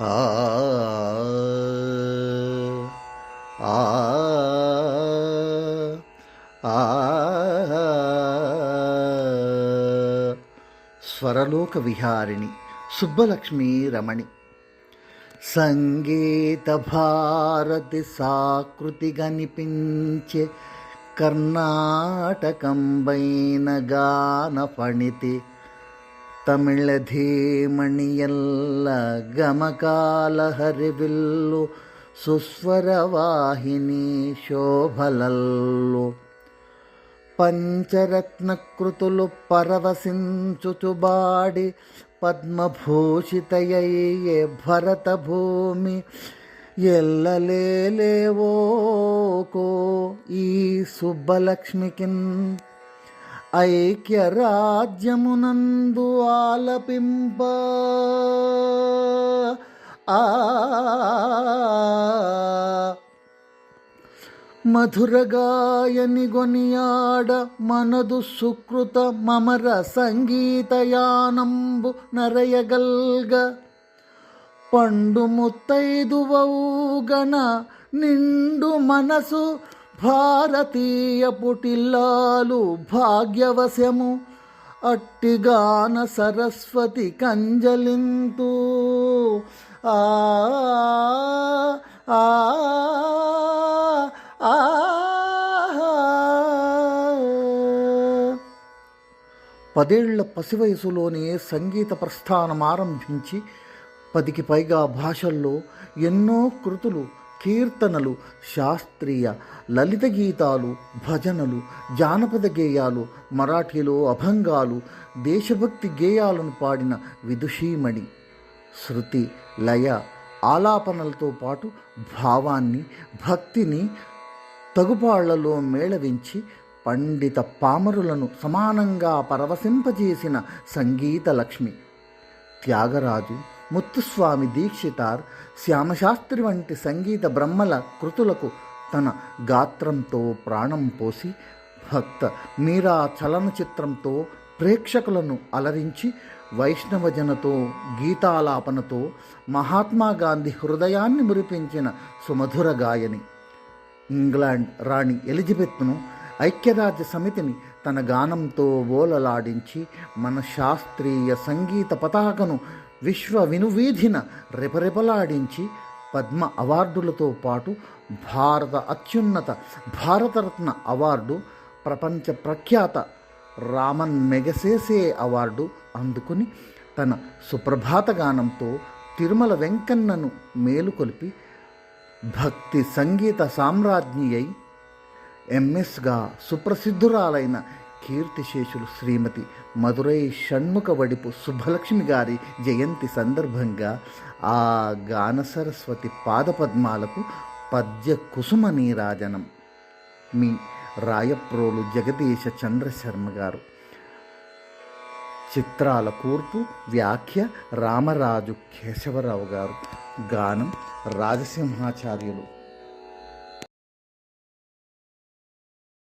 ఆ స్వరలోక విహారిణి సుబ్బలక్ష్మీ రమణి. సంగీత భారతి సాకృతి గనిపించే కర్ణాటకంబైన గాన పణితి తమిళ ధీమణియల్ల గమకాల హరివిల్లు సుస్వరవాహిని శోభలల్లు. పంచరత్నకృతులు పరవశించుచుబాడి పద్మభూషితయ్యే భరత భూమి ఎల్లలేలేవోకో ఈ సుబ్బలక్ష్మికిన్ ఐక్యరాజ్యమునందు ఆలపింప. ఆ. మధురగాయని గొనియాడ మనదు సుకృత మమర సంగీతయానంబు నరయగల్గ. పండు ముత్తైదువౌగణ నిండు మనసు భారతీయ పుటిల్లాలు భాగ్యవశము అట్టిగాన సరస్వతి కంజలింతు. ఆ ఆ ఆ పదేళ్ళ పసివయసులోనే సంగీత ప్రస్థానం ఆరంభించి పదికి పైగా భాషల్లో ఎన్నో కృతులు కీర్తనలు శాస్త్రీయ లలిత గీతాలు భజనలు జానపద గేయాలు మరాఠీలో అభంగాలు దేశభక్తి గేయాలను పాడిన విదుషీమణి. శృతి లయ ఆలాపనలతో పాటు భావాన్ని భక్తిని తగుపాళ్ళలో మేళవించి పండిత పామరులను సమానంగా పరవశింపజేసిన సంగీత లక్ష్మి. త్యాగరాజు ముత్తుస్వామి దీక్షితార్ శ్యామశాస్త్రి వంటి సంగీత బ్రహ్మల కృతులకు తన గాత్రంతో ప్రాణం పోసి భక్త మీరా చలనచిత్రంతో ప్రేక్షకులను అలరించి వైష్ణవజనతో గీతాలాపనతో మహాత్మా గాంధీ హృదయాన్ని మురిపించిన సుమధుర గాయని. ఇంగ్లాండ్ రాణి ఎలిజబెత్ను ఐక్యరాజ్య సమితిని తన గానంతో ఓలలాడించి మన శాస్త్రీయ సంగీత పతాకను విశ్వ వినువీధిన రెపరెపలాడించి పద్మ అవార్డులతో పాటు భారత అత్యున్నత భారతరత్న అవార్డు ప్రపంచ ప్రఖ్యాత రామన్ మెగసేసే అవార్డు అందుకుని తన సుప్రభాత గానంతో తిరుమల వెంకన్నను మేలుకొలిపి భక్తి సంగీత సామ్రాజ్ఞి అయి ఎంఎస్గా సుప్రసిద్ధురాలైన కీర్తిశేషులు శ్రీమతి మధురై షణ్ముఖ వడిపు సుబ్బలక్ష్మి గారి జయంతి సందర్భంగా ఆ గాన సరస్వతి పాదపద్మాలకు పద్య కుసుమ నీరాజనం. మీ రాయప్రోలు జగదీశ చంద్రశర్మ గారు. చిత్రాల కూర్పు వ్యాఖ్య రామరాజు కేశవరావు గారు. గానం రాజసింహాచార్యులు.